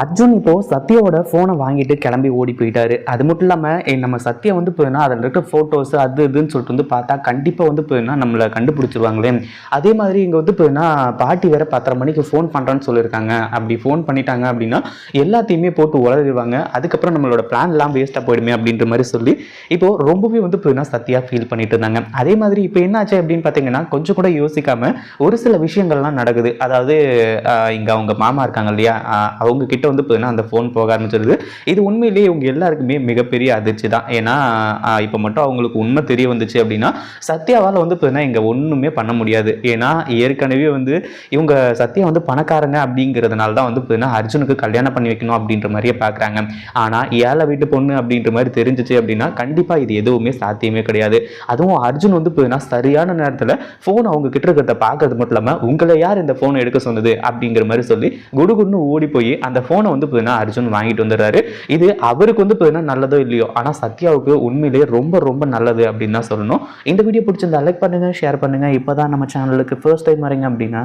அர்ஜுன் இப்போது சத்யாவோட ஃபோனை வாங்கிட்டு கிளம்பி ஓடி போயிட்டாரு. அது மட்டும் இல்லாமல் நம்ம சத்யா வந்து போயினா அதில் இருக்க ஃபோட்டோஸ் அது இதுன்னு சொல்லிட்டு வந்து பார்த்தா கண்டிப்பாக வந்து போயினா நம்மளை கண்டுபிடிச்சிருவாங்களே. அதே மாதிரி இங்கே வந்து போயினா பாட்டி வேற பத்தரை மணிக்கு ஃபோன் பண்ணுறான்னு சொல்லியிருக்காங்க. அப்படி ஃபோன் பண்ணிட்டாங்க அப்படின்னா எல்லாத்தையுமே போட்டு உளறிடுவாங்க. அதுக்கப்புறம் நம்மளோட பிளான்லாம் வேஸ்ட்டாக போயிடுமே அப்படின்ற மாதிரி சொல்லி இப்போது ரொம்பவே வந்து போயினா சத்யா ஃபீல் பண்ணிட்டு இருந்தாங்க. அதே மாதிரி இப்போ என்னாச்சு அப்படின்னு பார்த்தீங்கன்னா கொஞ்சம் கூட யோசிக்காமல் ஒரு சில விஷயங்கள்லாம் நடக்குது. அதாவது இங்கே அவங்க மாமா இருக்காங்க இல்லையா? அவங்க கிட்ட வந்து பார்த்தீங்கன்னா அந்த ஃபோன் போக ஆரம்பிச்சிருது. இது உண்மையிலேயே இவங்க எல்லாருக்குமே மிகப்பெரிய அதிர்ச்சி தான். ஏன்னா இப்போ மட்டும் அவங்களுக்கு உண்மை தெரிய வந்துச்சு அப்படின்னா சத்யாவால் வந்து பார்த்தீங்கன்னா இங்கே ஒன்றுமே பண்ண முடியாது. ஏன்னா ஏற்கனவே வந்து இவங்க சத்யா வந்து பணக்காரங்க அப்படிங்கிறதுனால தான் வந்து பார்த்தீங்கன்னா அர்ஜுனுக்கு கல்யாணம் பண்ணி வைக்கணும் அப்படின்ற மாதிரியே பார்க்குறாங்க ஆனால் ஏழை வீட்டு பொண்ணு அப்படின்ற மாதிரி தெரிஞ்சிச்சு அப்படின்னா கண்டிப்பாக இது எதுவுமே சாத்தியமே கிடையாது. அதுவும் அர்ஜுன் வந்து பார்த்தீங்கன்னா சரியான நேரத்தில் ஃபோன் அவங்க கிட்ட இருக்கிறத பார்க்கறது மட்டும் இல்லாமல் உங்களை யார் இந்த ஃபோனை எடுக்க சொன்னது அப்படிங்கிற மாதிரி சொல்லி குடுகுடுன்னு ஓடி போய் அந்த ஃபோனை வந்து பார்த்தீங்கன்னா அர்ஜுன் வாங்கிட்டு வந்துடுறாரு. இது அவருக்கு வந்து பார்த்தீங்கன்னா நல்லதோ இல்லையோ? ஆனால் சத்யாவுக்கு உண்மையிலேயே ரொம்ப ரொம்ப நல்லது அப்படின்னு தான் சொல்லணும். இந்த வீடியோ பிடிச்சிருந்தா லைக் பண்ணுங்க ஷேர் பண்ணுங்க. இப்போதான் நம்ம சேனலுக்கு ஃபர்ஸ்ட் டைம் வரீங்க அப்படின்னா